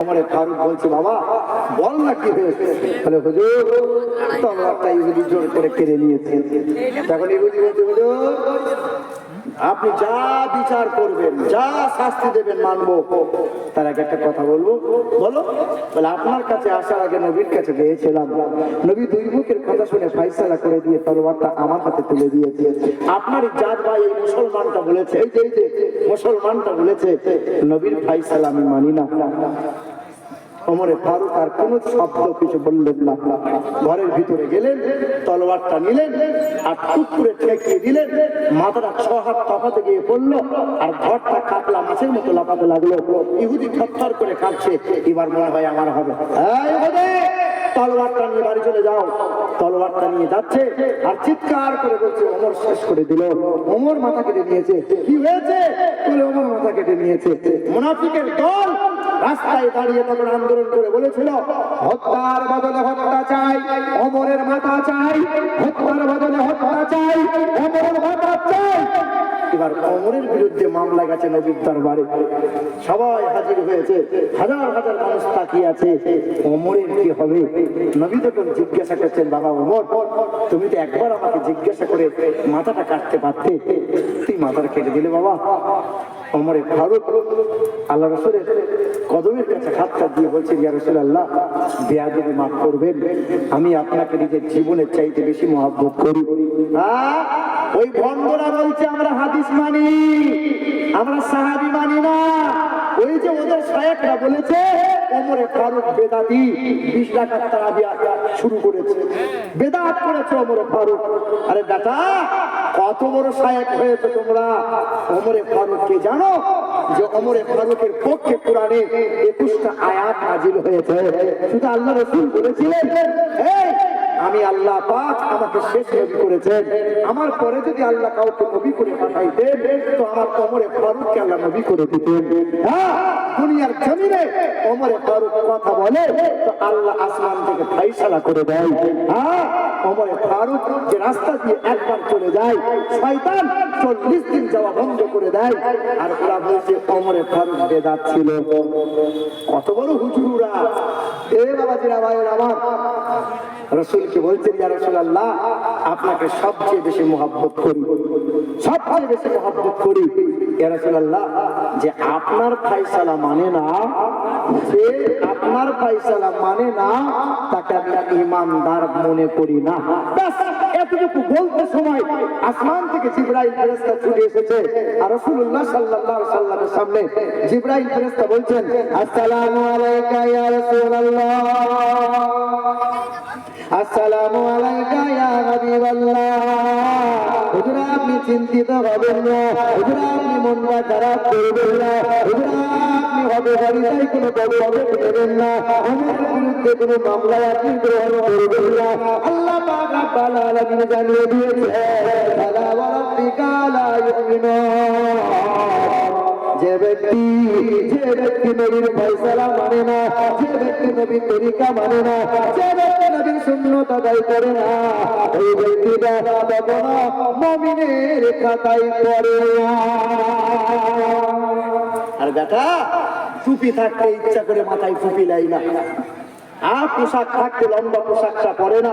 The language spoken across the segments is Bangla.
আমারে ফারুক বলছে, বাবা, বল না কি হয়েছে? হুজুর, তলোয়ারটা ইহুদি জোর করে কেড়ে নিয়েছে। তখন ইহুদি বলছে, হুজুর, আপনি যা বিচার করবেন, যা শাস্তি দেবেন মানবো, তার আগে একটা কথা বলব। বলো, বলে, আপনার কাছে আসার আগে নবীর কাছে গিয়েছিলাম। নবী দুই মুখের কথা শুনে ফাইসালা করে দিয়ে তলোয়ারটা আমার হাতে তুলে দিয়েছে। আপনার জাত ভাই এই মুসলমানটা বলেছে এই যে, মুসলমানটা বলেছে, নবীর ফাইসালা আমি মানি না। অমরে ফারুক আর কোন শব্দ কিছু বললেন না। ঘরের ভিতরে গেলেন, তলোয়ারটা নিলেন, আর টুক করে ঠেকিয়ে দিলেন। মাথাটা ছ হাত তফাতে গিয়ে পড়ল, আর ঘরটা কাতলা মাছের মতো লাফাতে লাগল। ইহুদি থরথর করে কাঁদছে, এবার মনে হয় আমার হবে। তলোয়ারটা নিয়ে বাড়ি চলে যাও। তলোয়ারটা নিয়ে যাচ্ছে, আর চিৎকার করে বলছে, ওমর শেষ করে দিল। ওমর মাথা কেটে নিয়েছে। কি হয়েছে? বলে, ওমর মাথা কেটে নিয়েছে। মুনাফিকের দল রাস্তায় দাঁড়িয়ে তখন আন্দোলন করে বলেছিল, হত্যার বদলে হত্যা চাই, অমরের মাথা চাই, হত্যার বদলে হত্যা চাই, অমরের মাথা চাই। এবার অমরের বিরুদ্ধে মামলা গেছে নবীর দরবারে। সবাই হাজির হয়েছে, হাজার হাজার মানুষ তাকিয়ে আছে, অমরের কি হবে? নবী তখন জিজ্ঞাসা করছেন, বাবা অমর, তুমি তো একবার আমাকে জিজ্ঞাসা করে মাথাটা কাটতে পারতে? তুই মাথাটা কেটে দিলে বাবা। অমরে ফারুক আল্লাহ রসুলের কদমের কাছে হাতটা দিয়ে বলছেন, ইয়া রসুল আল্লাহ বেয়াদবি মাফ করবেন। আমি আপনাকে নিজের জীবনের চাইতে বেশি মহাব্বত করি। ওই বন্ধরা বলছে, আমরা হাদিস মানি, আমরা সাহাবি মানি না। ওই যে ওদের সাহেবরা বলেছে ওমরে ফারুক বেদাতি বিশ টাকার তারাবিয়া শুরু করেছে। বেদাত করেছে ওমরে ফারুক। আরে বেটা, কত বড় সাহেব হয়েছে তোমরা। ওমরে ফারুককে জানো যে অমরে ফারুকের পক্ষে কোরআনে একুশটা আয়াত হাজির হয়েছে। শুধু আল্লাহ রসুল বলেছিলেন আমি আল্লাহ পাক আমাকে শেষ নবী করেছেন। আমার পরে যদি আল্লাহ কাউকে নবী করে পাঠাইতেন, তো আমার কোমরে ফারুককে আল্লাহ নবী করে দিতেন। দুনিয়ার জমিনে কোমরে ফারুক কথা বলে, তো আল্লাহ আসমান থেকে ফাইসালা করে দেয়। হ্যাঁ কোমরে ফারুক যে রাস্তা দিয়ে একবার চলে যায়, শয়তান চল্লিশ দিন যাওয়া বন্ধ করে দেয়। আর ওরা বলছে কোমরে ফারুক বেদাত ছিল। কত বড় হুজুরা এ বাবাজিরা, ভাইয়ের আমার। রসুলকে বলছেন আপনাকে সবচেয়ে বেশি মহব্বত করি। সবচেয়ে বেশি মহব্বত করি, ইয়া যে আপনার ফাইসালা মানে না, যে আপনার ফাইসালা মানে না, তাকে আমি ইমানদার মনে করি না। এতটুকু বলতে সময় আসমান থেকে জিব্রাইল ফেরেশতা ছুটে এসেছে আর রাসূলুল্লাহ সাল্লাল্লাহু সাল্লামের সামনে জিব্রাইল ফেরেশতা বলছেন, আসসালামু আলাইকা ইয়া রাসূলুল্লাহ। আসসালামু আলাইকা ইয়া হাবিবাল্লাহ। হুজুর, আপনি চিন্তিত হবেন না। হুজুর, আপনি মনটা খারাপ করবেন না। হুজুর, আপনি হবে বাড়িতে কোনো হবে নেবেন না। আমার বিরুদ্ধে কোনো মামলায় আপনি গ্রহণ করবেন না। আল্লাহ পাক রাব্বাল আলামিন জানিয়ে দিয়েছে ফালা ওয়া রাব্বিকা লা ইউমিনুন। যে ব্যক্তি যে ব্যক্তি নবীর ফয়সালা মানে না, যে ব্যক্তি নবীর তরিকা মানে না, যে ব্যক্তি নবীর শূন্যতা দায়ী করে না। ওই ব্যক্তিটা কখনো মমিনের খাতায় পড়ে না। আর বেটা, টুপি থাকতে ইচ্ছা করে মাথায় টুপি লাই না। আর পোশাক থাকতে লম্বা পোশাকটা পরে না।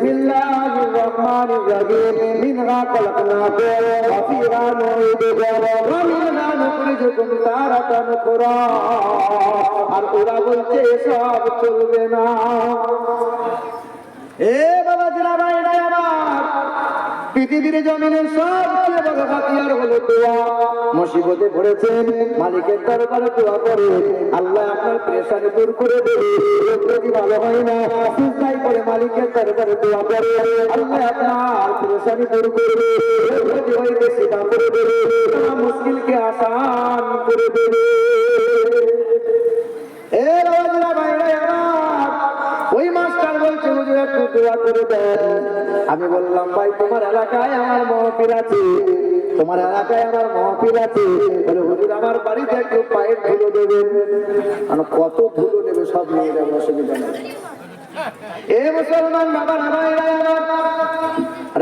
আর চলবে না। পৃথিবীর জমিনের সবচেয়ে বড় হাতিয়ার হলো দোয়া। মুসিবতে পড়েছেন, মালিকের দরবারে দোয়া করে আল্লাহ আপনার প্রেশারে দূর করে দেবে। ভালো হয় না। মুশকিলকে ওই মাস্টার বলছে আমি বললাম, ভাই, তোমার এলাকায় আমার মহফিল আছে। তোমার এলাকায় আমার মহফিল আছে? আমার বাড়িতে একটু পায়ের ধুলো দেবেন। আমি কত ধুলো নেবে সব নিয়ে যাব, অসুবিধা নেই। এ মুসলমান বাবা আমার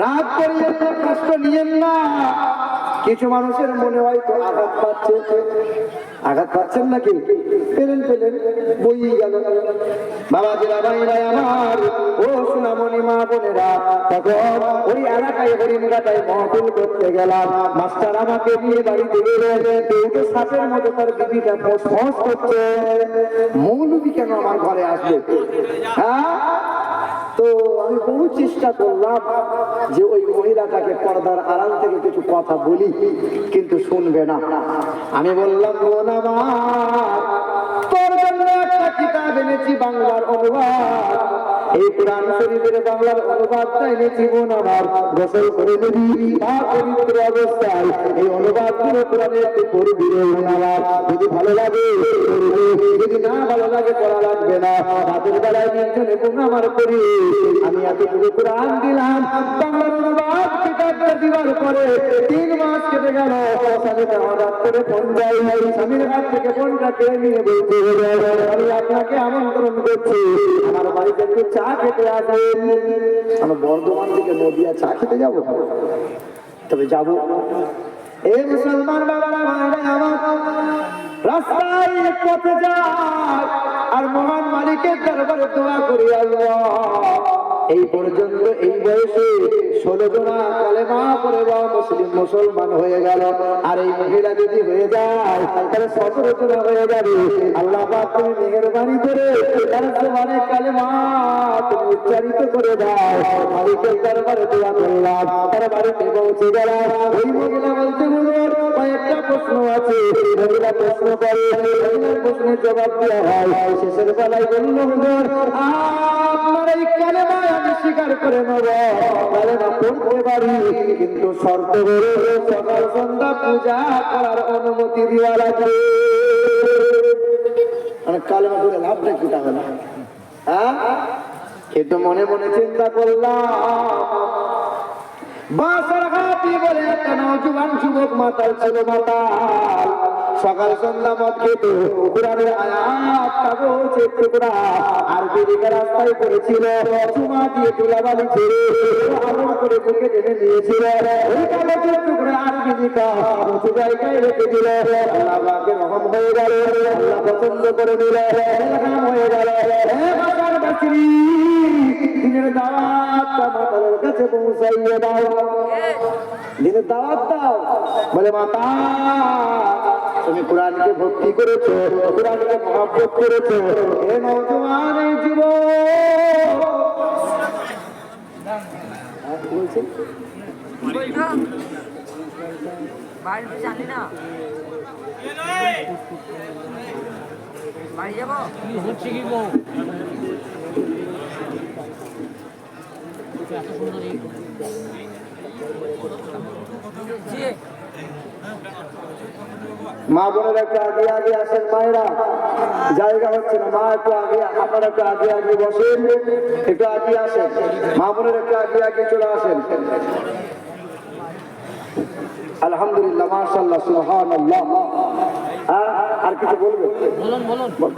রাগ করিয়েন কষ্ট নিয়েন না। কিছু মানুষের মনে হয়তো আঘাত পাচ্ছে। আঘাত পাচ্ছেন নাকি? পেলেন পেলেন বই গেল। বাবা জিরা ভাইরা আমার। ও সোনামণি মা বোনেরা, তখন ওই এলাকায় হরিণঘাটায় মহফিল করতে গেলাম। মাস্টার আমাকে নিয়ে বাড়িতে গেলে তো সাপের মতো তার ফোঁস ফোঁস করছে। মৌলবি কেন আমার ঘরে আসবে? হ্যাঁ? তো আমি বহু চেষ্টা করলাম যে ওই মহিলাটাকে পর্দার আড়াল থেকে কিছু কথা বলি, কিন্তু শুনবে না। আমি বললাম, বোন একটা কিতাব এনেছি বাংলার অনুবাদ। এই কোরআন শরীফের বাংলার অনুবাদটা এনেছি বোন আমার। গোসল করে দিবি বা পবিত্র অবস্থায়। এই অনুবাদগুলো কোরআনে একটু পড়বি রে আমার। যদি ভালো লাগে, পড়বি। যদি না ভালো লাগে, পড়া লাগবে না। রাতের বেলায় নির্জনে বোন আমার করি আমি এতটুকু কোরআন দিলাম। বাংলার পরে তিন মাস কেটে গেল। চা খেতে চা খেতে তবে যাব। এই মুসলমান বাবারা আর মহান মালিকের দরবারে দোয়া করি এই পর্যন্ত, এই বয়সে গেল। উচ্চারিত করে দাও। মালিকের দরবারে দোয়া করলাম, তার বাড়িতে পৌঁছে গেলাম। ওই মহিলা বলতে বলুন কয়েকটা প্রশ্ন আছে। মহিলা প্রশ্ন করে, মহিলার প্রশ্নের জবাব দেওয়া হয়। শেষের বেলায় বলল আপনার এই কালেমা কিন্তু শর্ত করে সকাল সন্ধ্যা পূজা করার অনুমতি দেওয়া লাগবে। মানে কালেমা করে লাভটা কি তাহলে? হ্যাঁ? কিন্তু মনে মনে চিন্তা করলাম। যুবক ছিল সকাল সন্ধ্যা মত কোরআনের আয়াত আর বেদিকে রাস্তায় পড়েছিল। চুমা দিয়ে তুলাবালি ছেড়ে আমল করে বুকে টেনে নিয়েছিল। ওই কাগজের টুকরা আর বেদিকা উঁচু জায়গায় রেখে দিল। আল্লাহ পাকের রহম হয়ে গেল। আল্লাহ পছন্দ করে নিল। এলাকাম হয়ে গেল। দিনের দাওয়াতটা মাতালের কাছে পৌঁছাইয়ে দাও। দিনের দাওয়াত দাও। বলে মাতা তুমি কোরআনকে ভক্তি করেছ কোরআনকে মহাব্বত করেছ। বাড়িতে জানি না কি মা বোনের একটু আগে আগে আসেন মায়েরা। জায়গা হচ্ছে না, মা একটু আগে, আপনারা একটু আগে আগে বসেন, একটু আগে আসেন। মা বোনের একটু আগে আগে চলে আসেন। আলহামদুলিল্লাহ মাশাল্লাহ সুবহানাল্লাহ। হ্যাঁ আর কিছু বলবেন? বলুন বলুন।